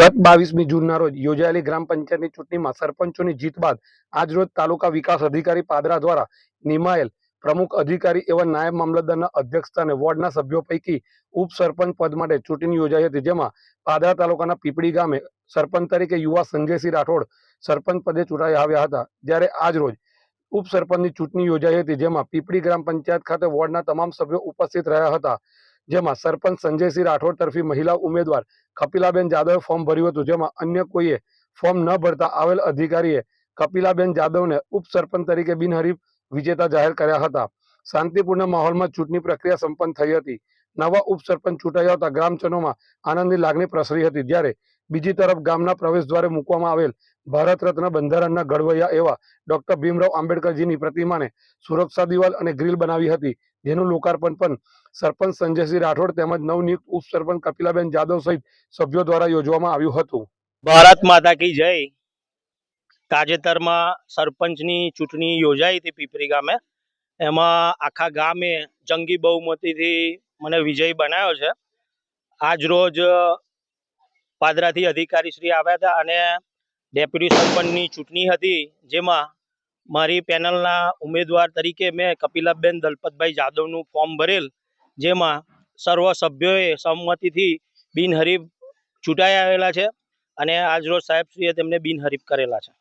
ગત બાવીસમી જૂનના રોજ યોજાયેલી ગ્રામ પંચાયતની ચૂંટણીમાં સરપંચોની જીત બાદ આજરોજ તાલુકા વિકાસ અધિકારી પાદરા દ્વારા નિમાયેલ પ્રમુખ અધિકારી એવા નાયબ મામલતદારના અધ્યક્ષસ્થાને વોર્ડના સભ્યો પૈકી ઉપસરપંચ પદ માટે ચૂંટણી યોજાઈ હતી, જેમાં પાદરા તાલુકાના પીપળી ગામે સરપંચ તરીકે યુવા સંજયસિંહ રાઠોડ સરપંચ પદે ચૂંટાઈ આવ્યા હતા. જ્યારે આજ રોજ ઉપસરપંચની ચૂંટણી યોજાઈ હતી, જેમાં પીપળી ગ્રામ પંચાયત ખાતે વોર્ડના તમામ સભ્યો ઉપસ્થિત રહ્યા હતા. જેમાં સરપંચ સંજયસિંહ રાઠોડ તરફી મહિલા ઉમેદવાર કપિલાબેન જાદવે ફોર્મ ભર્યું હતું, જેમાં અન્ય કોઈએ ફોર્મ ન ભરતા આવેલ અધિકારીએ કપિલાબેન જાદવને ઉપસરપંચ તરીકે બિનહરીફ વિજેતા જાહેર કર્યા હતા. શાંતિપૂર્ણ માહોલમાં ચૂંટણી પ્રક્રિયા સંપન્ન થઈ હતી. નવા ઉપસરપંચ ચૂંટાઈ આવતા ગ્રામજનોમાં આનંદની લાગણી પ્રસરી હતી. જ્યારે બીજી તરફ ગામના પ્રવેશ દ્વારે મૂકવામાં આવેલ ભારત રત્ન બંધારણના ઘડવૈયા એવા ડોક્ટર ભીમરાવ આંબેડકરજીની પ્રતિમાને સુરક્ષા દિવાલ અને ગ્રીલ બનાવી હતી. જેનું લોકાર્પણ પણ સરપંચ સંજયસિંહ રાઠોડ તેમજ નવનિયુક્ત ઉપસરપંચ કપિલાબેન જાદવ સહિત સભ્યો દ્વારા યોજવામાં આવ્યું હતું. ભારત માતા કી જય. તાજેતરમાં સરપંચની ચૂંટણી યોજાઈ હતી પીપરી ગામે. એમાં આખા ગામે જંગી બહુમતીથી મને વિજય બનાવ્યો છે. આજ રોજ પાદરાથી અધિકારીશ્રી આવ્યા હતા અને ડેપ્યુટી સરપંચની ચૂંટણી હતી, જેમાં મારી પેનલના ઉમેદવાર તરીકે મેં કપિલાબેન દલપતભાઈ જાદવનું ફોર્મ ભરેલ, જેમાં સર્વ સભ્યોએ સંમતિથી બિનહરીફ ચૂંટાઈ આવેલા છે અને આજરોજ સાહેબશ્રીએ તેમને બિનહરીફ કરેલા છે.